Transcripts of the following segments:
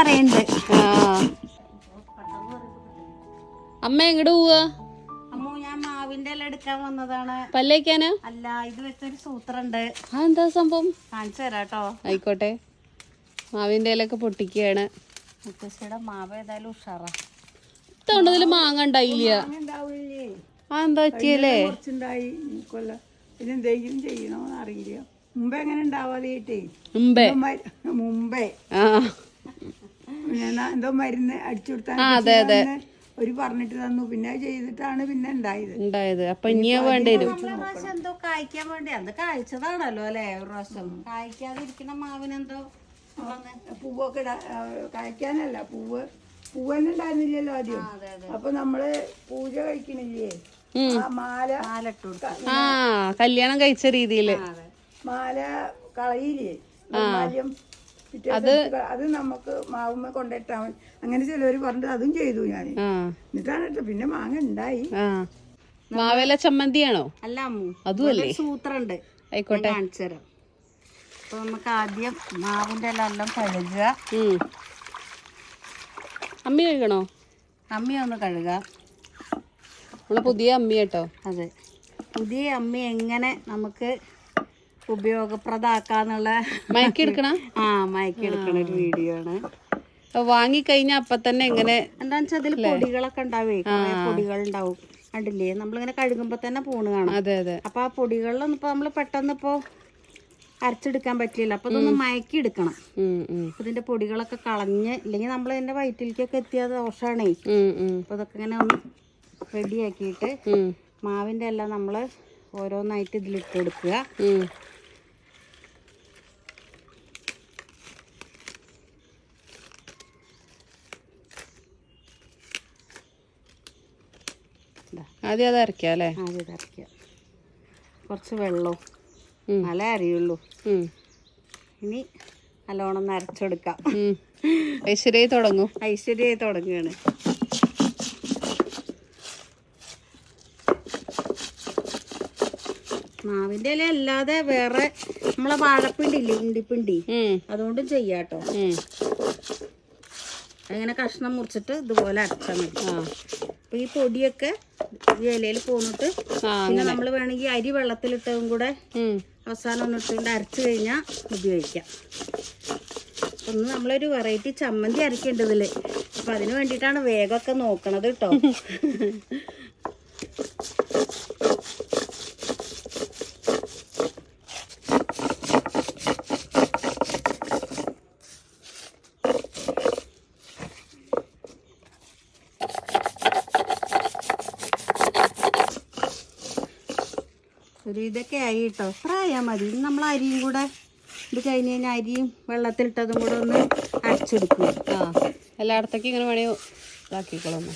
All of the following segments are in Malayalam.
അറിയണ്ട് അമ്മ എങ്ങോട്ട് പോവാ? അമ്മു ഞാൻ മാവിന്റെ എല്ലാം എടുക്കാൻ വന്നതാണ്. പല്ലേക്കാനാ? അല്ല ഇത് വെച്ചൊരു സൂത്രണ്ട്. അതെന്താ എന്താ സംഭവം? കാണിച്ചു തരാട്ടോ ആയിക്കോട്ടെ. മാവിന്റെ ഇലൊക്കെ പൊട്ടിക്കുകയാണ് മുത്തശ്ശിയുടെ മാവ് ഏതായാലും ഉഷാറാ. ഇത്തവണതിൽ മാങ്ങ ഉണ്ടായില്ല. ആ എന്താ പറ്റിയല്ലേ? കുറച്ചുണ്ടായി. കൊല്ല പിന്നെന്തെങ്കിലും ചെയ്യണമെന്ന് അറിയില്ല. മുമ്പേ എങ്ങനെ ഉണ്ടാവാതെ മുമ്പേ. മുമ്പേ. ആ. എന്തോ മരുന്ന് അടിച്ചു കൊടുത്താൽ ആ, അതെ, അതെ. ഒരു പറഞ്ഞിട്ട് തന്നു. പിന്നെ ചെയ്തിട്ടാണ് പിന്നെ ഉണ്ടായത്. ഉണ്ടായത്. അപ്പൊ ഇനിയാ വേണ്ടി വരും. എന്തോ കായ്ക്കാൻ വേണ്ടി. കായ്ച്ചതാണല്ലോ അല്ലെ? ഒരു പ്രാവശ്യം. കായ്ക്കാതിരിക്കുന്ന മാവിനെന്തോ പൂവൊക്കെ കായ്ക്കാനല്ല. പൂവ് പൂവ് തന്നെ ഉണ്ടായിരുന്നില്ലല്ലോ ആദ്യം അപ്പൊ നമ്മൾ പൂജ കഴിക്കണില്ലേ. മാല ആ കല്യാണം കഴിച്ച രീതിയിൽ. മാല കളയില്ലേ? ക- അത് നമുക്ക് മാവുമ്മ കൊണ്ടിട്ടാ അങ്ങനെ ചിലവര് പറഞ്ഞിട്ട് അതും ചെയ്തു ഞാൻ എന്നിട്ടാണ് കേട്ടോ പിന്നെ മാങ്ങ ഉണ്ടായി. മാവേല ചമ്മന്തിയാണോ? അല്ല അമ്മു അതുമല്ലേ സൂത്രണ്ട്. ആയിക്കോട്ടെ. കാണിച്ചു തരാം. അപ്പൊ നമുക്ക് ആദ്യം മാവിന്റെ എല്ലാം കഴുകുക. അമ്മി കഴുകണോ? അമ്മി ഒന്ന് കഴുകുക നമ്മളെ പുതിയ അമ്മി കേട്ടോ. അതെ. പുതിയ അമ്മി എങ്ങനെ നമുക്ക് ഉപയോഗപ്രദമാക്കാന്നുള്ള മയക്കി എടുക്കണ? ആ മയക്കി എടുക്കണ ഒരു വീഡിയോ ആണ് വാങ്ങിക്കഴിഞ്ഞ അപ്പൊ തന്നെ എങ്ങനെ എന്താണെന്ന് വെച്ചാൽ അതിൽ പൊടികളൊക്കെ ഉണ്ടാവേ പൊടികൾ ഉണ്ടാവും കണ്ടില്ലേ? നമ്മളിങ്ങനെ കഴുകുമ്പോ തന്നെ പൂണ് കാണാം. അതെ അതെ. അപ്പൊ ആ പൊടികളിലൊന്നും ഇപ്പൊ നമ്മൾ പെട്ടെന്ന് ഇപ്പോ അരച്ചെടുക്കാൻ പറ്റില്ല അപ്പൊ ഇതൊന്ന് മയക്കി എടുക്കണം. ഇതിന്റെ പൊടികളൊക്കെ കളഞ്ഞ് ഇല്ലെങ്കിൽ നമ്മൾ ഇതിന്റെ വയറ്റിലേക്കൊക്കെ എത്തിയത് ഉം, അപ്പൊ ഇതൊക്കെ ഇങ്ങനെ ഒന്ന് റെഡിയാക്കിയിട്ട് മാവിന്റെ എല്ലാം നമ്മൾ ഓരോന്നായിട്ട് ഇതിലിട്ട് കൊടുക്കുക. ആദ്യം അത് അരക്കാം അല്ലേ? ആദ്യം കുറച്ച് വെള്ളവും നല്ല അരിയുള്ളൂ. ഇനി നല്ലോണം അരച്ചെടുക്കാം. ഐശ്വര്യ തുടങ്ങും. ഐശ്വര്യ തുടങ്ങുകയാണ്. മാവിന്റെ ഇല അല്ലാതെ വേറെ നമ്മളെ വാഴപ്പിണ്ടി ഇല്ലേ ഇണ്ടിപ്പിണ്ടി അതുകൊണ്ടും ചെയ്യാട്ടോ അങ്ങനെ കഷ്ണം മുറിച്ചിട്ട് ഇതുപോലെ അരച്ചാൽ മതി. ആ. അപ്പൊ ഈ പൊടിയൊക്കെ ഈ ഇലയിൽ പോന്നിട്ട് പിന്നെ നമ്മൾ വേണമെങ്കിൽ അരി വെള്ളത്തിലിട്ടതും കൂടെ. അവസാനം ഒന്ന് ഇട്ടുകൊണ്ട് അരച്ച് കഴിഞ്ഞാൽ ഉപയോഗിക്കാം. ഒന്ന് നമ്മളൊരു വെറൈറ്റി ചമ്മന്തി അരക്കേണ്ടതിൽ. അപ്പൊ അതിന് വേണ്ടിയിട്ടാണ് വേഗമൊക്കെ നോക്കണത് കേട്ടോ ഒരു ഇതൊക്കെ ആയി കേട്ടോ ഫ്രൈയാ മതി. നമ്മൾ അരിയും കൂടെ ഇത് കഴിഞ്ഞ് കഴിഞ്ഞാൽ അരിയും വെള്ളത്തിലിട്ടതും കൂടെ ഒന്ന് അടിച്ചെടുക്കും ആ എല്ലായിടത്തേക്കും ഇങ്ങനെ വേണേ ഇതാക്കിക്കോളൊന്ന്.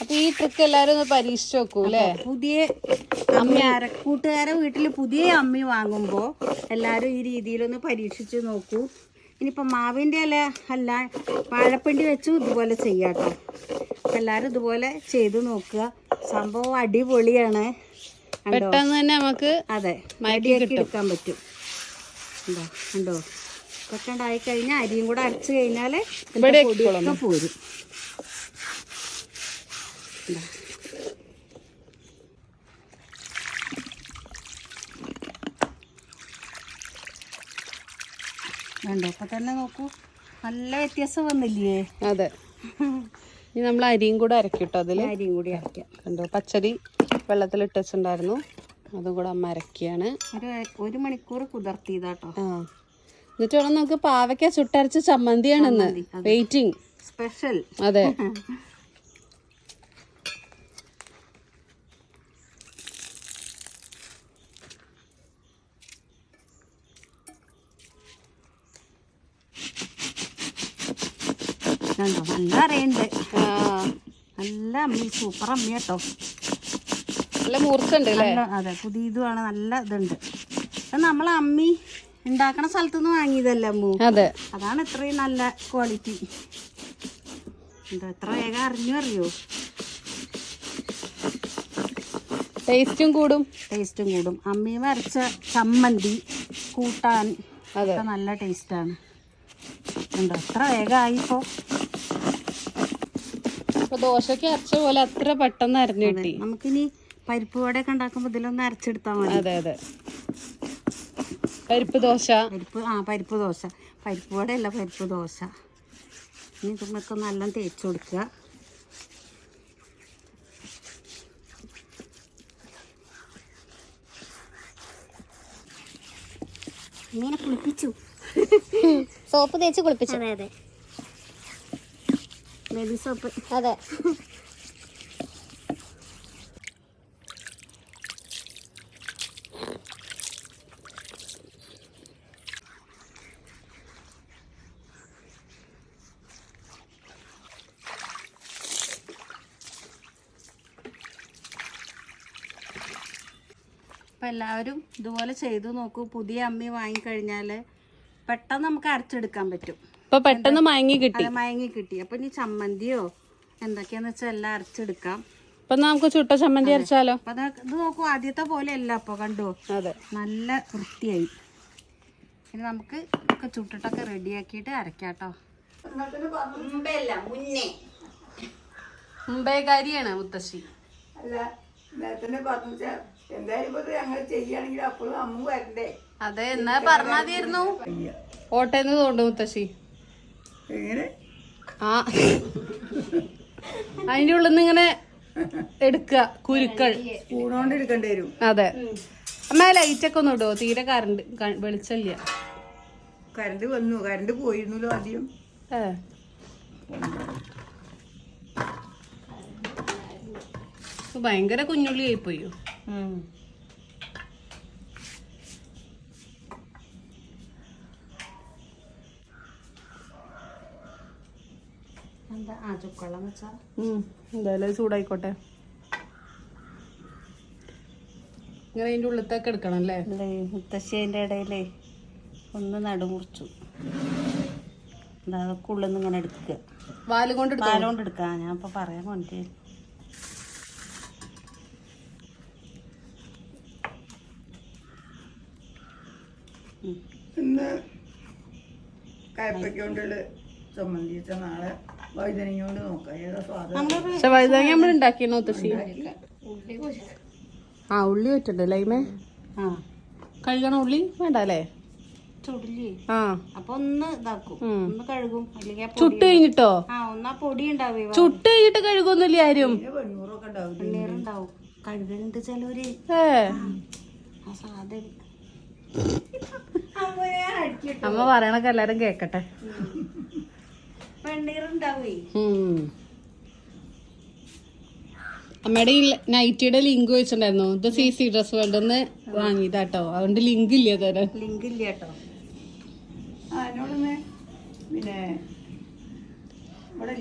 അപ്പൊ ഈ ട്രിക്ക് എല്ലാരും ഒന്ന് പരീക്ഷിച്ചു നോക്കൂ അല്ലേ? പുതിയ അമ്മ അരക്കൂട്ടുകാരെ വീട്ടിൽ പുതിയ അമ്മി വാങ്ങുമ്പോൾ എല്ലാവരും ഈ രീതിയിലൊന്ന് പരീക്ഷിച്ച് നോക്കൂ. ഇനിയിപ്പോൾ മാവിന്റെ ഇല അല്ല വാഴപ്പിണ്ടി വെച്ചും ഇതുപോലെ ചെയ്യാട്ടോ എല്ലാവരും ഇതുപോലെ ചെയ്ത് നോക്കുക. സംഭവം അടിപൊളിയാണ്. പെട്ടെന്ന് തന്നെ നമുക്ക് അതെ മടിയാക്കി എടുക്കാൻ പറ്റും. എന്താ ഉണ്ടോ ഇതൊക്കെ ഉണ്ടായി കഴിഞ്ഞാൽ അരിയും കൂടെ അരച്ച് കഴിഞ്ഞാൽ പൊടിയൊക്കെ പോരും. ഇതാ. കണ്ടോ? അപ്പൊ തന്നെ നോക്കൂ. നല്ല വ്യത്യാസം വന്നില്ലേ? അതെ. ഇനി നമ്മൾ അരിയും കൂടെ അരക്കിട്ടോ അതിൽ അരിയും കൂടി അരക്കാം കണ്ടോ? പച്ചരി വെള്ളത്തിൽ ഇട്ടുണ്ടായിരുന്നു അതും കൂടെ അമ്മ അരക്കിയാണ് ഒരു ഒരു മണിക്കൂർ കുതിർത്തിയതാട്ടോ. ആ. എന്നിട്ട് വേണം നമുക്ക് പാവയ്ക്ക ചുട്ടരച്ച ചമ്മന്തിയാണെന്ന്. വെയിറ്റിംഗ് സ്പെഷ്യൽ അതെ. കണ്ടോ? നല്ല അറിയുണ്ട് നല്ല അമ്മി സൂപ്പർ അമ്മി കേട്ടോ. നല്ല മൂർച്ചുണ്ട് അതെ പുതിയ ഇതുമാണ് നല്ല ഇതുണ്ട്. അത് നമ്മൾ അമ്മി ഉണ്ടാക്കണ സ്ഥലത്തു നിന്ന് വാങ്ങിയതല്ല അമ്മു? അതെ. അതാണ് ഇത്രയും നല്ല ക്വാളിറ്റി. എന്താ എത്ര വേഗം അറിഞ്ഞു അറിയോ? ടേസ്റ്റും കൂടും. ടേസ്റ്റും കൂടും. അമ്മി വരച്ച ചമ്മന്തി കൂട്ടാൻ അതൊക്കെ നല്ല ടേസ്റ്റാണ്. ഉണ്ടോ എത്ര വേഗമായി ഇപ്പോൾ ഇപ്പൊ ദോശക്ക് അരച്ച പോലെ അത്ര പെട്ടെന്ന് അരഞ്ഞു കിട്ടി. നമുക്കിനി പരിപ്പ് വടയൊക്കെ ഉണ്ടാക്കുമ്പോ ഇതിലൊന്ന് അരച്ചെടുത്താൽ മതി. അതെ അതെ. പരിപ്പ് ദോശ. പരിപ്പ് ആ പരിപ്പ് ദോശ. പരിപ്പ് വടയല്ല പരിപ്പ് ദോശ. ഇനി ഇതൊക്കെ നല്ല തേച്ച് കൊടുക്കുക. ഇങ്ങനെ കുളിപ്പിച്ചു. സോപ്പ് തേച്ച് കുളിപ്പിച്ചു? അതെ അതെ. ബേബി സോപ്പ് അതെ. അപ്പം എല്ലാവരും ഇതുപോലെ ചെയ്തു നോക്കൂ. പുതിയ അമ്മി വാങ്ങിക്കഴിഞ്ഞാൽ പെട്ടെന്ന് നമുക്ക് അരച്ചെടുക്കാൻ പറ്റും. ഇപ്പൊ പെട്ടെന്ന് മയങ്ങി കിട്ടി. മയങ്ങി കിട്ടി. അപ്പൊ ഇനി ചമ്മന്തിയോ എന്തൊക്കെയാന്ന് വെച്ചാൽ എല്ലാം അരച്ചെടുക്കാം. ഇപ്പൊ നമുക്ക് ചുട്ട ചമ്മന്തി അരച്ചാലോ? അപ്പം അത് ഇത് നോക്കൂ ആദ്യത്തെ പോലെ അല്ല അപ്പൊ കണ്ടു? അതെ. നല്ല വൃത്തിയായി. ഇനി നമുക്ക് ഒക്കെ ചുട്ടിട്ടൊക്കെ റെഡിയാക്കിയിട്ട് അരക്കാട്ടോ. മുന്നേ. മുംബൈക്കാരിയാണ് മുത്തശ്ശി. അല്ല നേരത്തെ പറഞ്ഞു എന്തായാലും ഇപ്പൊ ഞങ്ങൾ ചെയ്യാണെങ്കിൽ അപ്പോഴും അമ്മ വരണ്ടേ? അതെ എന്നാ പറഞ്ഞാതിരുന്നു. ഓട്ടേന്ന് തോണ്ടു മുത്തശ്ശി. എങ്ങനെ? ആ. അതിന്റെ ഉള്ളിൽ നിന്ന് ഇങ്ങനെ എടുക്കുക കുരുക്കൾ. സ്പൂണോണ്ട് എടുക്കേണ്ടി വരും. അതെ. അമ്മ ലൈറ്റ് ഒക്കെ ഒന്ന് ഇടുവോ തീരെ കറണ്ട് വെളിച്ചല്ല വെളിച്ചമില്ല. കറണ്ട് വന്നു. കറണ്ട് പോയിരുന്നല്ലോ ആദ്യം. ഭയങ്കര കുഞ്ഞുള്ളി ആയിപ്പോയോ എന്താ ആ ചുക്കള്ളം വെച്ചാൽ എന്തായാലും ചൂടായിക്കോട്ടെ. ഇങ്ങനെ അതിന്റെ ഉള്ളത്തേക്ക് എടുക്കണം അല്ലേ? അല്ലേ മുത്തശ്ശി അതിന്റെ ഇടയിലേ ഒന്ന് നടുമുറിച്ചു. അതൊക്കെ ഉള്ളിൽ നിന്ന് ഇങ്ങനെ എടുക്കുക. വാൽ കൊണ്ട് വാൽ കൊണ്ട് എടുക്കുക ഞാൻ ഇപ്പൊ പറയാൻ കൊണ്ടേ ഇന്ന് നാളെ. വഴുതനങ്ങ കൊണ്ട് നോക്കാം. ഏതാ സ്വാദം? പക്ഷെ വഴുതാങ്ങ നമ്മൾ ഉണ്ടാക്കിയെന്നോ മുത്തശ്ശി. ആ ഉള്ളി വെച്ചിട്ടുണ്ട് ലൈമേ ആ. കഴുകണ ഉള്ളി വേണ്ട അല്ലേ? ആ. അപ്പൊ ഒന്ന് ഇതാക്കും. ഒന്ന് കഴുകും. അല്ലെങ്കിൽ ചുട്ട് കഴിഞ്ഞിട്ടോ? ആ ഒന്നാ പൊടി ഉണ്ടാവേ ചുട്ട് കഴിഞ്ഞിട്ട് കഴുകൊന്നുമില്ല ആരും? പിന്നെ വെണ്ണൂറൊക്കെ ഉണ്ടാവും. വെണ്ണീറുണ്ടാവും കഴുകുന്നുണ്ട് ചിലവര്. ഏ. ആ സാധനം. അമ്മ പറയണൊക്കെ എല്ലാരും കേക്കട്ടെ. വെണ്ണീറുണ്ടാവേ. അമ്മയുടെ ഈ നൈറ്റിയുടെ ലിങ്ക് വെച്ചിട്ടുണ്ടായിരുന്നു. ഇത് സി സി ഡ്രസ് വേണ്ടെന്ന് വാങ്ങിയതാട്ടോ. അതുകൊണ്ട് ലിങ്ക് ഇല്ല തരാൻ ലിങ്ക് ഇല്ല കേട്ടോ പിന്നെ ഇവിടെ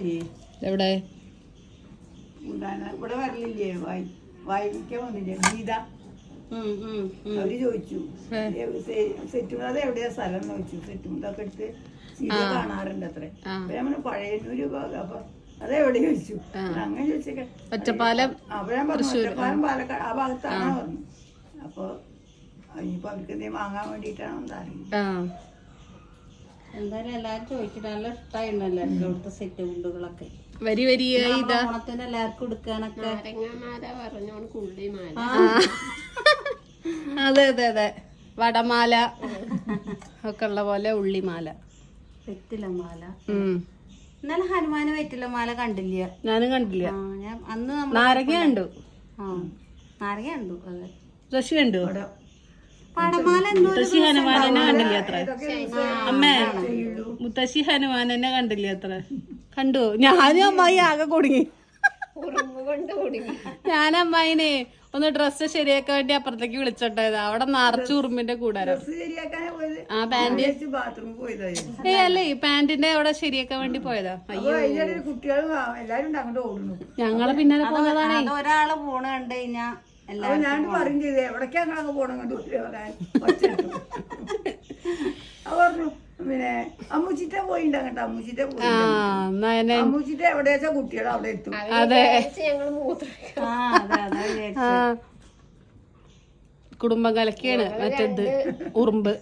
എവിടെ? ഇവിടെ വരലില്ലേ? വായി വായിക്കാൻ വന്നില്ലേ? ഗീത. അവർ ചോദിച്ചു. അത് എവിടെയാ സ്ഥലം എന്ന് ചോദിച്ചു. സെറ്റുമുള്ളൊക്കെ എടുത്ത് സീരിയ കാണാറുണ്ട് അത്ര. പറഞ്ഞു പഴയന്നൂര് ഭാഗം അപ്പൊ അതെവിടെ ചോദിച്ചു? അങ്ങനെ ചോദിച്ചേക്കെ. ഒറ്റപ്പാലം പറഞ്ഞു ഒറ്റപ്പാലം പാലക്കാട് ആ ഭാഗത്താണ് പറഞ്ഞു. അപ്പൊ ഇനിയിപ്പോ അവർക്ക് എന്തെങ്കിലും വാങ്ങാൻ വേണ്ടിയിട്ടാണോ എന്താ അറിയില്ല. ആ. എന്തായാലും എല്ലാരും ചോദിച്ചിട്ട് നല്ല ഇഷ്ടമായിരുന്നു എല്ലാവർക്കും ഇവിടുത്തെ സെറ്റ് മുണ്ടുകളൊക്കെ. വരി വരിയായി ഇതാ. ഓണത്തിന് എല്ലാവർക്കും എടുക്കാനൊക്കെ അതെ അതെ അതെ. വടമാല ഒക്കെ ഉള്ള പോലെ ഉള്ളിമാല. വെറ്റിലമാല ഇന്നലെ ഹനുമാന് വെറ്റില മാല കണ്ടില്ല. ഞാനും കണ്ടില്ല. അന്ന് നാരക കണ്ടു. ആ നാരങ്ങ കണ്ടു അതെ. ശശി കണ്ടു? മുത്തശ്ശി ഹനുമാനെ കണ്ടില്ല അത്ര. അമ്മേ മുത്തശ്ശി ഹനുമാനെന്നെ കണ്ടില്ല അത്ര. കണ്ടു. ഞാനും അമ്മായി ആകെ കുടുങ്ങി. ഞാൻ അമ്മായിനെ ഒന്ന് ഡ്രസ്സ് ശരിയാക്കാൻ വേണ്ടി അപ്പുറത്തേക്ക് വിളിച്ചോണ്ടായത് അവിടെ നിറച്ച് ഉറുമ്പിന്റെ കൂടാരം. ആ പാന്റ് ഏ അല്ലേ ഈ പാന്റിന്റെ അവിടെ ശരിയാക്കാൻ വേണ്ടി പോയതാ. അയ്യോ. ഞങ്ങളെ പിന്നാലെ പോന്നതാണ് അത് ഒരാൾ പോണ കണ്ടു കഴിഞ്ഞാ ഞാൻ പറയും ചെയ്ത് എവിടേക്കാ ഞങ്ങളങ്ങ് പോണം കണ്ടു പറയാൻ പറഞ്ഞു പിന്നെ അമ്മൂച്ചിറ്റ പോയിണ്ട് അങ്ങോട്ട് അമ്മൂച്ചിറ്റ പോയി അമ്മൂച്ചിറ്റ എവിടെയാച്ചാ കുട്ടികൾ അവിടെ എത്തും. അതെ. കുടുംബം കലക്കിയാണ് മറ്റേത് ഉറുമ്പ്.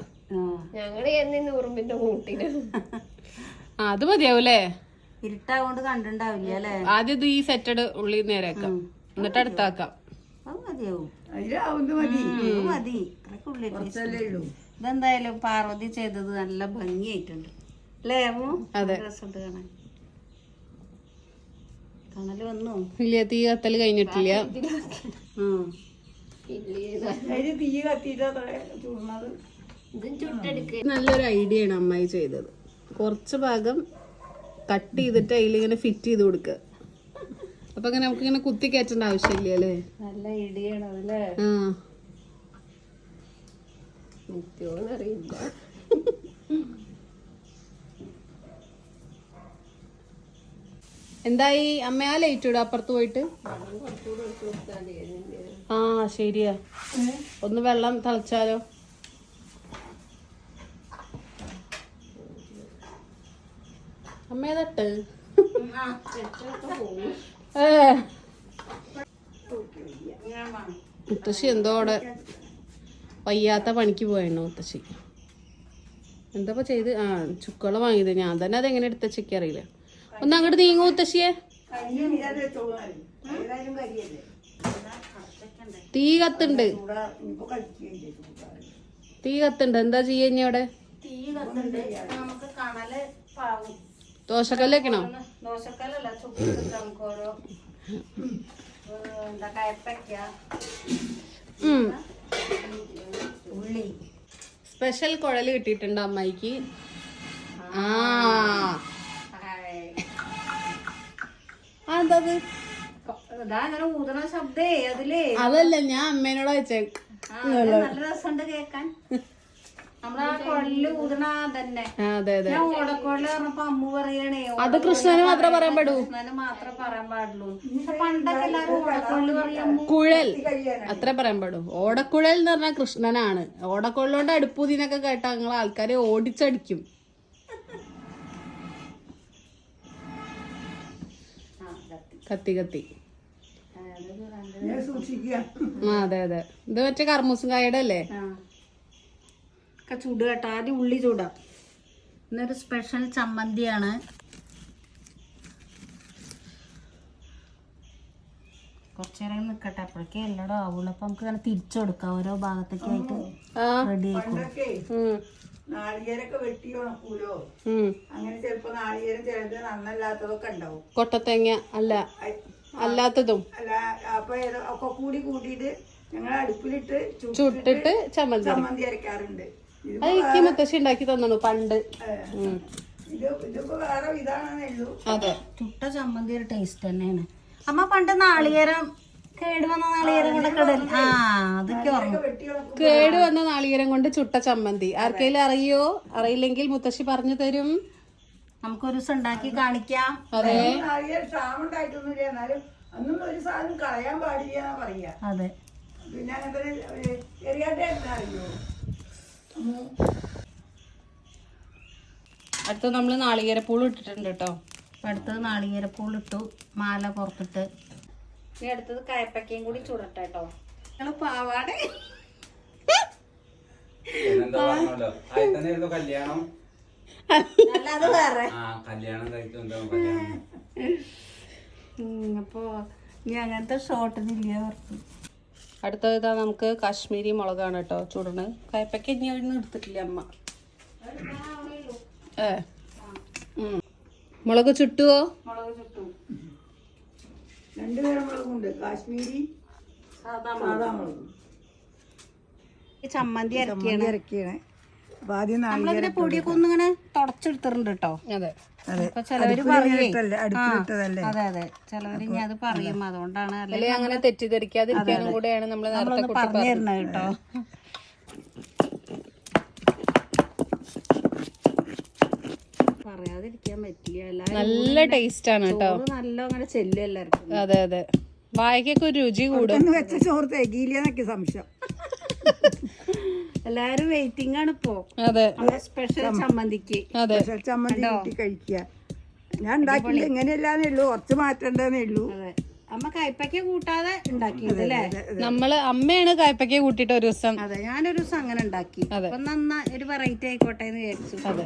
ഞങ്ങൾ എന്നിന്ന് ഉറുമ്പിന്റെ കൂട്ടിന് ആ അത് മതിയാവൂലേ? ഇരുട്ടാകൊണ്ട് കണ്ടിണ്ടാവില്ല അല്ലേ? ആദ്യം ഇത് ഈ സെറ്റഡ് ഉള്ളി നേരാക്കാം. എന്നിട്ട് അടുത്താക്കാം. അത് മതിയാവും. മതി. മതി ഉള്ളൂ. ഇതെന്തായാലും പാർവതി ചെയ്തത് നല്ല ഭംഗിയായിട്ടുണ്ട്. അല്ലേ. രസമുണ്ട് കാണാൻ. വന്നു? ഇല്ല തീ കത്തൽ കഴിഞ്ഞിട്ടില്ല. തീ നല്ലൊരു ഐഡിയ ആണ് അമ്മായി ചെയ്തത്. കുറച്ച് ഭാഗം കട്ട് ചെയ്തിട്ട് അതിൽ ഇങ്ങനെ ഫിറ്റ് ചെയ്ത് കൊടുക്കുക അപ്പൊ അങ്ങനെ നമുക്ക് ഇങ്ങനെ കുത്തി കയറ്റേണ്ട ആവശ്യമില്ല അല്ലേ നല്ല ആണ് അതല്ലേ ആ. അറിയില്ല എന്തായി? അമ്മയാ ആ ലൈറ്റ് ഇടും അപ്പുറത്ത് പോയിട്ട്. ആ ശരിയാ. ഒന്ന് വെള്ളം തിളച്ചാലോ? അമ്മ ഏതട്ട് ഏ. മുത്തശ്ശി എന്തോ അവിടെ വയ്യാത്ത പണിക്ക് പോയണോ മുത്തശ്ശി. എന്താ ചെയ്ത്? ആ ചുക്കള വാങ്ങിയത്. ഞാൻ തന്നെ അതെങ്ങനെ എടുത്ത ചെക്ക് അറിയില്ല. ഒന്ന് അങ്ങോട്ട് നീങ്ങൂ മുത്തശ്ശിയെ. തീ കത്തുണ്ട്. തീ കത്തുണ്ട്. എന്താ ചെയ്യവിടെ അവിടെ? ദോശക്കല്ല് വെക്കണോ? ദോശക്കല്ലല്ല ചുട്ടിട്ട് നമുക്ക് ഓരോ. എന്താ കയപ്പയ്ക്ക. ഉം. ഉള്ളി. സ്പെഷ്യൽ കുഴൽ കിട്ടിയിട്ടുണ്ട് അമ്മായിക്ക്. ആ. അതിലേ. അതല്ല ഞാൻ അമ്മേനോട് വെച്ചേ നല്ല രസമുണ്ട് കേക്കാൻ അതെ അതെ. ഞാൻ ഓടക്കോളിൽ പറഞ്ഞപ്പോ അമ്മു പറയണേ അത് കൃഷ്ണന് മാത്രമേ പറയാൻ പാടൂ? കൃഷ്ണന് മാത്രമേ പറയാൻ പാടുള്ളൂ. പണ്ടൊക്കെ എല്ലാരും ഓടക്കോളിൽ പറയുമ്പോ കുഴൽ. അത്ര പറയാൻ പാടൂ. ഓടക്കുഴൽ എന്ന് പറഞ്ഞാൽ കൃഷ്ണനാണ്. ഓടക്കുഴലോണ്ട് അടുപ്പൂതിനൊക്കെ കേട്ടാ നിങ്ങൾ ആൾക്കാരെ ഓടിച്ചടിക്കും. കത്തി. കത്തി ആ അതെ അതെ. ഇത് മറ്റേ കർമ്മൂസും കായയുടെ അല്ലേ? ആ. ഒക്കെ ചൂട് കേട്ടോ. ആദ്യം ഉള്ളി ചൂടാം. ഇന്നൊരു സ്പെഷ്യൽ ചമ്മന്തിയാണ്. കുറച്ചേരം നിൽക്കട്ടെ അപ്പോഴേക്കേ എല്ലായിടും ആവുള്ളൂ. അപ്പൊ നമുക്ക് ഇങ്ങനെ തിരിച്ചു കൊടുക്കാം ഓരോ ഭാഗത്തേക്കായിട്ട് റെഡി ആയിക്കോളും പണ്ടൊക്കെ നാളികേരൊക്കെ വെട്ടി ഉണക്കൂലോ അങ്ങനെ ചിലപ്പോ നാളികേരം ചിലത് നന്നല്ലാത്തതൊക്കെ ഉണ്ടാവും. കൊട്ടത്തേങ്ങ അല്ല. അല്ലാത്തതും. അല്ല അപ്പൊ ഏതോ ഒക്കെ കൂടി കൂട്ടിയിട്ട് ഞങ്ങൾ അടുപ്പിലിട്ട് ചുട്ടിട്ട് ചമ്മന്തി. ചമ്മന്തി അരക്കാറുണ്ട്. അത് എനിക്ക് മുത്തശ്ശി ഉണ്ടാക്കി തന്നു പണ്ട്. അതെ. ചുട്ട ചമ്മന്തി ഒരു ടേസ്റ്റ് തന്നെയാണ്. അമ്മ പണ്ട് നാളികേരം കേട് വന്ന നാളികേരം കിടൽ ആ അതൊക്കെ ഓർമ്മ. കേട് വന്ന നാളികേരം കൊണ്ട് ചുട്ട ചമ്മന്തി. ആർക്കെങ്കിലും അറിയോ? അറിയില്ലെങ്കിൽ മുത്തശ്ശി പറഞ്ഞു തരും. നമുക്കൊരു ദിവസം ഉണ്ടാക്കി കാണിക്കാം. അതെ. എന്നാലും ഒരു സാധനം കളയാൻ പാടില്ല എന്നാ പറയാ. അതെ. പിന്നെ അങ്ങനത്തെ ചെറിയാട്ടെ അറിയോ അടുത്ത് നമ്മൾ നാളികേരപ്പൂൾ ഇട്ടിട്ടുണ്ട് കേട്ടോ. അപ്പൊ അടുത്തത് നാളികേരപ്പൂൾ ഇട്ടു. മാല പുറത്തിട്ട്. ഇനി അടുത്തത് കയപ്പക്കയും കൂടി ചൂടട്ടെ കേട്ടോ. നിങ്ങൾ പാവാടെ. കല്യാണം. ഉം, ഇനി അങ്ങനത്തെ ഷോട്ടിനില്ല ഓർത്തു അടുത്തത് ഇതാ നമുക്ക് കാശ്മീരി മുളകാണ് കേട്ടോ ചൂടണ്. കയപ്പയ്ക്ക് ഇനി ഒന്നും എടുത്തിട്ടില്ല അമ്മ. ഏ. മുളക് ചുട്ടുവോ? മുളക് ചുട്ടു. രണ്ടു തരം മുളകുണ്ട്. കാശ്മീരി സാധാ സാധാ മുളകും. ഈ ചമ്മന്തി ഇറക്കിയാണ് ഇറക്കിയാണ് അപ്പൊ ആദ്യം നമ്മളതിന്റെ പൊടിയൊക്കെ ഒന്നിങ്ങനെ തുടച്ചെടുത്തിട്ടുണ്ട് കേട്ടോ. അതെ. ചിലവര് പറയേ. അതെ അതെ. ചിലവര് ഇനി അത് പറയും. അതുകൊണ്ടാണ് അല്ലെങ്കിൽ അങ്ങനെ തെറ്റിദ്ധരിക്കാതിരിക്കാനും കൂടെയാണ് നമ്മൾ നേരത്തെ നമ്മളൊന്ന് കുട്ടി പറയാതിരിക്കാൻ പറ്റില്ല നല്ല ടേസ്റ്റ് ആണ് കേട്ടോ. നല്ല അങ്ങനെ ചെല്ലും എല്ലാവർക്കും. അതെ അതെ. വായക്കൊക്കെ ഒരു രുചി കൂടും. വെച്ച ചോറ് തികയില്ലെന്നൊക്കെ സംശയം. എല്ലാരും വെയിറ്റിംഗ് ആണ് ഇപ്പോ. അതെ. സ്പെഷ്യൽ ചമ്മന്തിക്ക്. സ്പെഷ്യൽ ചമ്മന്തി കൂട്ടി കഴിക്കുക. ഞാൻ ഉണ്ടാക്കില്ല ഇങ്ങനെയല്ലാന്നേ ഉള്ളൂ. കുറച്ച് മാറ്റണ്ടേന്നേ ഉള്ളൂ. അതെ. അമ്മ കയ്പയ്ക്ക കൂട്ടാതെ ഉണ്ടാക്കിയത് അല്ലേ? നമ്മൾ അമ്മയാണ് കായ്പയ്ക്ക കൂട്ടിട്ട് ഒരു ദിവസം. അതെ ഞാനൊരു ദിവസം അങ്ങനെ ഉണ്ടാക്കി. അപ്പൊ നന്നാ ഒരു വെറൈറ്റി ആയിക്കോട്ടെ എന്ന് വിചാരിച്ചു. അതെ.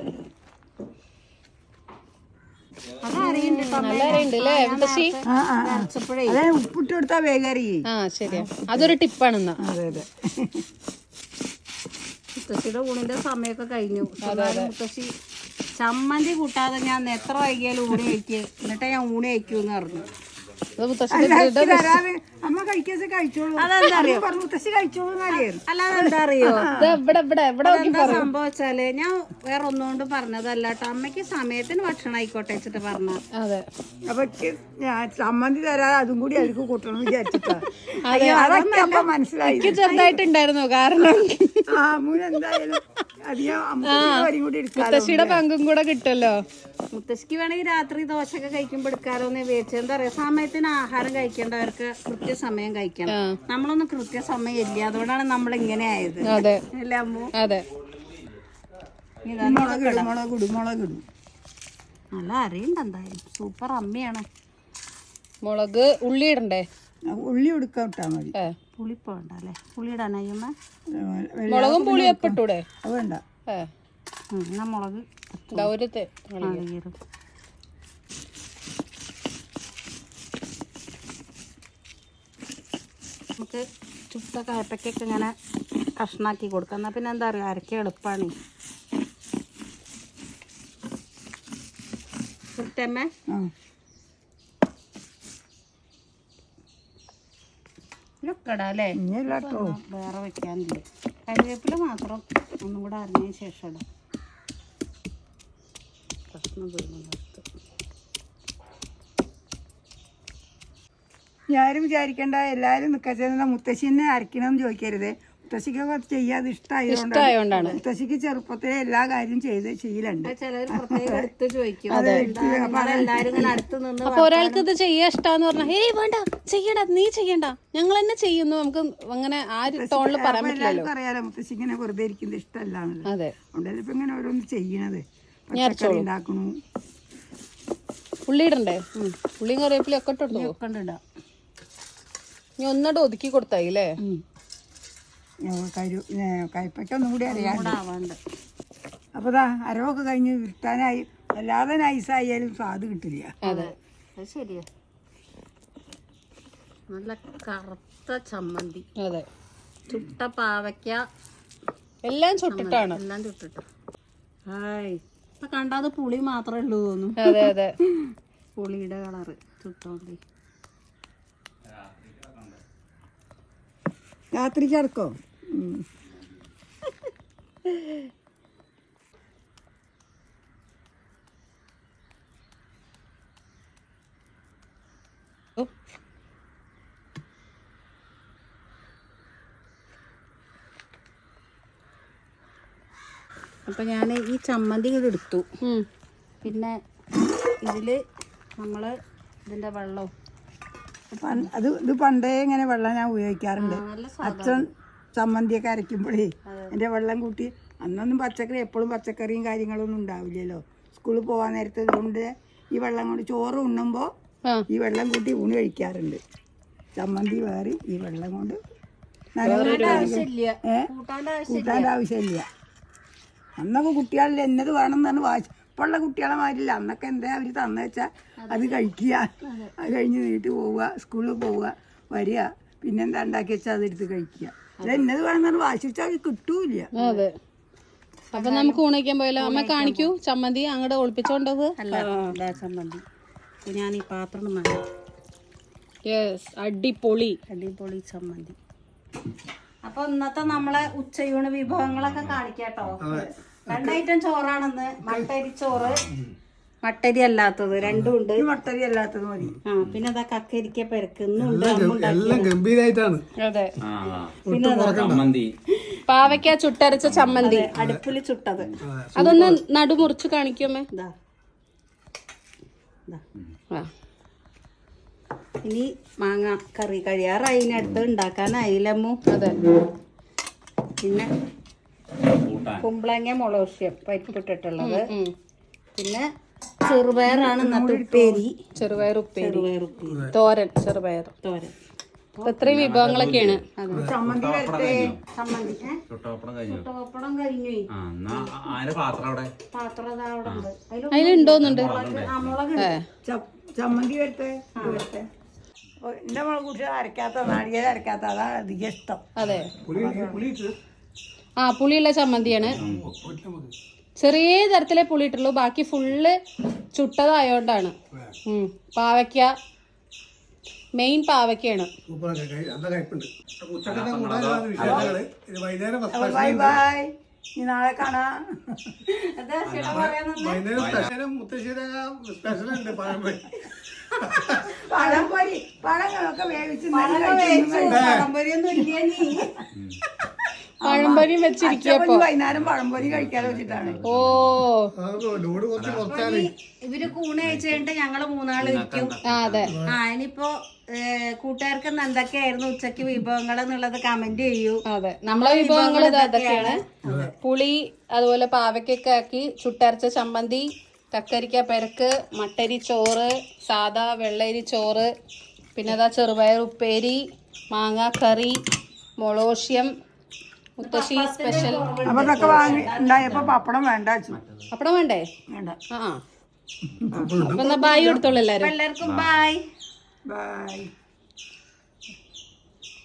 ഉപ്പിട്ട് കൊടുത്താ വേഗം അറിയേ. ആ ശരിയാ. അതൊരു ടിപ്പാണ് എന്നാ അതെ അതെ. മുത്തശ്ശിയുടെ ഊണിന്റെ സമയമൊക്കെ കഴിഞ്ഞു. എന്നാലും മുത്തശ്ശി ചമ്മന്തി കൂട്ടാതെ ഞാൻ എത്ര വൈകിയാലും ഊണ് കഴിക്കുക എന്നിട്ടേ ഞാൻ ഊണ് കഴിക്കൂന്ന് പറഞ്ഞു. അമ്മ കഴിക്കാതെ കഴിച്ചോളൂ. പറഞ്ഞു മുത്തശ്ശി കഴിച്ചോളൂ എന്നറിയായിരുന്നു അല്ലാതെ എന്താ അറിയോ? സംഭവം വെച്ചാൽ ഞാൻ വേറെ ഒന്നുകൊണ്ട് പറഞ്ഞതല്ല കേട്ടോ. അമ്മയ്ക്ക് സമയത്തിന് ഭക്ഷണം ആയിക്കോട്ടെ വെച്ചിട്ട് പറഞ്ഞ. അതെ. അപ്പൊ ചമ്മന്തി തരാതെ അതും കൂടി അവർക്ക് കൂട്ടണം വിചാരിച്ചിട്ടാണ് വിചാരിച്ചിട്ടാ. അതൊക്കെ മനസ്സിലായി. ചെറുതായിട്ടുണ്ടായിരുന്നു കാരണം ആ മൂന്ന് എന്തായാലും മുത്തശ്ശിയുടെ പങ്കും കൂടെ കിട്ടുമല്ലോ. മുത്തശ്ശിക്ക് വേണമെങ്കിൽ രാത്രി ദോശയൊക്കെ കഴിക്കുമ്പോൾ എടുക്കാലോ എന്ന് വിചാരിച്ചു. എന്താ പറയാ സമയത്തിന് ആഹാരം കഴിക്കേണ്ടവർക്ക് കൃത്യസമയം കഴിക്കണം. നമ്മളൊന്നും കൃത്യസമയം ഇല്ല. അതുകൊണ്ടാണ് നമ്മൾ ഇങ്ങനെ ആയത്. അതെ. അല്ലേ അമ്മു? അതെ. ഇതാ മുളക് ഇടും. മുളക് ഇടും. മുളക് ഇടും. നല്ല അറിയണ്ട എന്തായാലും. സൂപ്പർ അമ്മയാണ്. മുളക് ഉള്ളി ഇടണ്ടേ? ഉള്ളി കൊടുക്കാൻ ഇട്ടാ മതി പുളിപ്പ വേണ്ട അല്ലേ പുളി വെള്ള- മുളകും ഇട്ടൂടെ അത് വേണ്ട. എന്നാ മുളക് ദാ അളകീറും ചുട്ട കയപ്പയ്ക്കൊക്കെ ഇങ്ങനെ കഷ്ണാക്കി കൊടുക്കാം. എന്നാൽ പിന്നെ എന്താ പറയുക അരയ്ക്ക എളുപ്പമാണ് ചുട്ടമ്മ ഇതൊക്കെടാല്ലേ വേറെ വെക്കാനില്ല കരിവേപ്പില മാത്രം ഒന്നും കൂടെ അറിഞ്ഞതിന് ശേഷം ഇടാം കഷ്ണം ഞാനും വിചാരിക്കണ്ട എല്ലാരും നിൽക്കുന്ന മുത്തശ്ശിനെ അരക്കണമെന്ന് ചോദിക്കരുത്. മുത്തശ്ശിക്ക് ചെയ്യാതെ ഇഷ്ടമായതുകൊണ്ടാണ് മുത്തശ്ശിക്ക് ചെറുപ്പത്തിലെ എല്ലാ കാര്യം ചെയ്ത് ശീലുണ്ട് അപ്പൊ ഒരാൾക്ക് ഇത് ചെയ്യാൻ ഇഷ്ടാന്ന് പറഞ്ഞാ ഏയ് വേണ്ട ചെയ്യണ്ട നീ ചെയ്യണ്ട. ഞങ്ങൾ തന്നെ ചെയ്യുന്നു. നമുക്ക് അങ്ങനെ ആ ടോണിൽ പറയാൻ പറ്റില്ലല്ലോ. എല്ലാവർക്കും അറിയാലോ മുത്തശ്ശി ഇങ്ങനെ വെറുതെ ഇരിക്കുന്നത് ഇഷ്ടമല്ലാണല്ലോ അതെ. അതുകൊണ്ടല്ലേ ഇപ്പൊ ഇങ്ങനെ ഓരോന്ന് ചെയ്യണത്. പച്ചക്കറി ഉണ്ടാക്കണു. ഉള്ളി ഇടണ്ടേ? ഉള്ളിയും കറിവേപ്പിലും ഒക്കെ ഇട്ടെടുത്തു കണ്ടിടാം ഒന്നോട്ട് ഒതുക്കി കൊടുത്തായി അല്ലേ കരു കയ്പയ്ക്ക ഒന്നും കൂടി അറിയാണ്ട്. കൂടെ ആവാണ്ട്. അപ്പൊ ദാ അരവൊക്കെ കഴിഞ്ഞ് വിൽക്കാനായി. വല്ലാതെ നൈസായാലും സ്വാദ് കിട്ടില്ല. അതെ. അത് ശരിയാ. നല്ല കറുത്ത ചമ്മന്തി. അതെ. ചുട്ട പാവയ്ക്ക. എല്ലാം ചുട്ടിട്ടാണ്. എല്ലാം ചുട്ടിട്ട്. ഹായ്. ഇപ്പൊ കണ്ടാത് പുളി മാത്രമേ ഉള്ളൂ തോന്നുന്നു. അതെ അതെ. പുളിയുടെ കളറ് ചുട്ടോണ്ടി. രാത്രി കിടക്കോ അപ്പൊ ഞാൻ ഈ ചമ്മന്തി കൂടെ എടുത്തു. പിന്നെ ഇതിൽ നമ്മൾ ഇതിന്റെ വെള്ളവും അത് ഇത് പണ്ടേ ഇങ്ങനെ വെള്ളം ഞാൻ ഉപയോഗിക്കാറുണ്ട്. അച്ഛൻ ചമ്മന്തിയൊക്കെ അരയ്ക്കുമ്പോഴേ എന്റെ വെള്ളം കൂട്ടി അന്നൊന്നും പച്ചക്കറി എപ്പോഴും പച്ചക്കറിയും കാര്യങ്ങളൊന്നും ഉണ്ടാവില്ലല്ലോ. സ്കൂളിൽ പോകാൻ നേരത്തെ കൊണ്ട് ഈ വെള്ളം കൊണ്ട് ചോറ് ഉണ്ണുമ്പോൾ ഈ വെള്ളം കൂട്ടി ഊണ് കഴിക്കാറുണ്ട്. ചമ്മന്തി വേറി ഈ വെള്ളം കൊണ്ട് കൂട്ടാന്റെ ആവശ്യമില്ല. അന്നൊക്കെ കുട്ടികളിൽ എന്നത് വേണം എന്നാണ് വാശി. ഇപ്പോഴുള്ള കുട്ടികളെ മാറ്റില്ല അന്നൊക്കെ എന്താ അവർ തന്നു വെച്ചാൽ അത് കഴിക്കുക. അത്. കഴിഞ്ഞ് നീട്ടി പോവുക സ്കൂളിൽ പോവുക വരിക. പിന്നെന്താ ഉണ്ടാക്കി വെച്ചാൽ അതെടുത്ത് കഴിക്കുക. അത്. എന്നത് വേണമെന്ന് വാശിച്ചാൽ വാശി കിട്ടൂല അതെ. അപ്പൊ നമുക്ക് ഊണിക്കാൻ പോയാലോ? അമ്മ കാണിക്കൂ. ചമ്മന്തി അങ്ങോട്ട് ഒളിപ്പിച്ചോണ്ടത്. അല്ല ചമ്മന്തി. ഞാൻ ഈ പാത്രം യെസ് അടിപൊളി. അടിപൊളി ചമ്മന്തി. അപ്പൊ ഇന്നത്തെ നമ്മളെ ഉച്ചയൂണ് വിഭവങ്ങളൊക്കെ കാണിക്കാട്ടോ. രണ്ട് ഐറ്റം ചോറാണെന്ന്. മട്ടരി ചോറ്. മട്ടരി അല്ലാത്തത് രണ്ടും ഉണ്ട്. മട്ടരി അല്ലാത്തത് മതി. ആ പിന്നെ അതാ കക്കരിക്ക പെരക്കുന്നുണ്ട് എല്ലാം. ഗംഭീരായിട്ടാണ്. അതെ. പിന്നെ പാവയ്ക്ക ചുട്ടരച്ച ചമ്മന്തി. അടുപ്പിൽ ചുട്ടത്. അതൊന്ന് നടുമുറിച്ച് കാണിക്കുമേ ഇതാ ഇനി മാങ്ങ കറി കഴിയാറായി. ഇനി അടുത്ത് ഉണ്ടാക്കാനായില്ലമ്മു അതെ. പിന്നെ കുമ്പളങ്ങ മുളകുശ്യം പരിപ്പിട്ടിട്ടുള്ളത്. പിന്നെ ചെറുപയറാണ് ഇന്നത്തെ ഉപ്പേരി. ചെറുപയർ ഉപ്പേരി. തോരൻ ചെറുപയർ. തോരൻ. ഇത്രയും വിഭവങ്ങളൊക്കെയാണ് അതിലുണ്ടോന്നുണ്ട് ചമ്മന്തി വരട്ടെ എന്റെ മുളക് കുട്ടി അരക്കാത്ത നാളികേരം അരക്കാത്ത അതാ അധികം ഇഷ്ടം. അതെ. ആ പുളിയുള്ള ചമ്മന്തിയാണ്. ചെറിയ തരത്തിലെ പുളി ഇട്ടുള്ളൂ ബാക്കി ഫുള്ള് ചുട്ടതായോണ്ടാണ്. പാവയ്ക്ക. മെയിൻ പാവയ്ക്കാണ് പഴംപൊരി പഴങ്ങളൊക്കെ വേവിച്ച് പഴംപൊരിയൊന്നും ഇല്ലേ നീ? പഴംപൊരി വെച്ചിരിക്കപ്പോ വൈകുന്നേരം പഴംപൊരി കഴിക്കാതെ വെച്ചിട്ടാണ്. ഓ. ഇവർ കൂണ് കഴിച്ചു കഴിഞ്ഞിട്ട് ഞങ്ങൾ മൂന്നാൾ ഇരിക്കും. ആ അതെ. ആ ഇനിയിപ്പോ കൂട്ടുകാർക്ക് എന്തൊക്കെയായിരുന്നു ഉച്ചയ്ക്ക് വിഭവങ്ങൾ എന്നുള്ളത് കമന്റ് ചെയ്യൂ. അതെ നമ്മളെ വിഭവങ്ങൾ ഇതൊക്കെയാണ്. അതൊക്കെയാണ് പുളി അതുപോലെ പാവയ്ക്കൊക്കെ ആക്കി ചുട്ടരച്ച ചമ്മന്തി കക്കരിക്ക പെരക്ക് മട്ടരി ചോറ് സാദാ വെള്ളരി ചോറ് പിന്നെ അതാ ചെറുപയർ ഉപ്പേരി മാങ്ങാ കറി മൊളോഷ്യം മുത്തശ്ശി സ്പെഷ്യൽ അപ്പൊ ഇതൊക്കെ വാങ്ങി ഉണ്ടായപ്പോ പപ്പടം വേണ്ട വെച്ചു. പപ്പടം വേണ്ടേ? വേണ്ട. ആ. അപ്പൊ എന്നാ ബായി കൊടുത്തോളൂ എല്ലാരും. എല്ലാവർക്കും ബൈ ബൈ